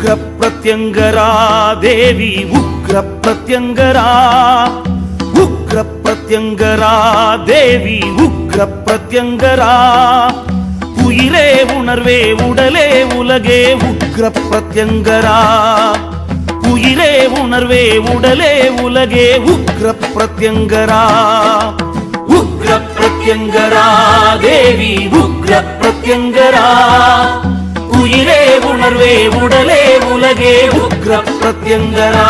उग्र प्रत्यंगरा देवी उग्र प्रत्यंगरा। உக்ர பிரத்யங்கரா தேவி உக்ர பிரத்யங்கரா உயிரே உணர்வே உடலே உலகே உக்ர பிரத்யங்கரா உயிரே உணர்வே உடலே உலகே உக்ர பிரத்யங்கரா உக்ர பிரத்யங்கரா தேவி உக்ர பிரத்யங்கரா உயிரே உணர்வே உடலே உலகே உக்ர பிரத்யங்கரா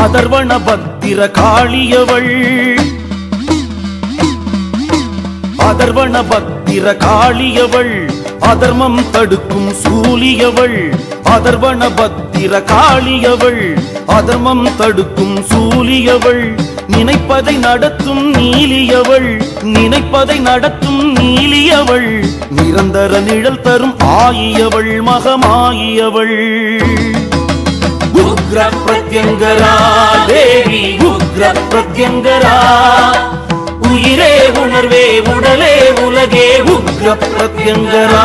அதர்வண பத்திர காளியவள். அதர்வண பத்திர காளியவள். அதர்மம் தடுக்கும் சூலியவள். அதர்வண பத்திர காளியவள். அதர்மம் தடுக்கும் சூலியவள். நினைப்பதை நடத்தும் நீலியவள். நினைப்பதை நடத்தும் நீலியவள். நிரந்தர நிழல் தரும் ஆயியவள் மகமாயியவள். உக்ர பிரத்யங்கரா தேவி உக்ர பிரத்யங்கரா உயிரே உணர்வே உடலே உலகே உக்ர பிரத்யங்கரா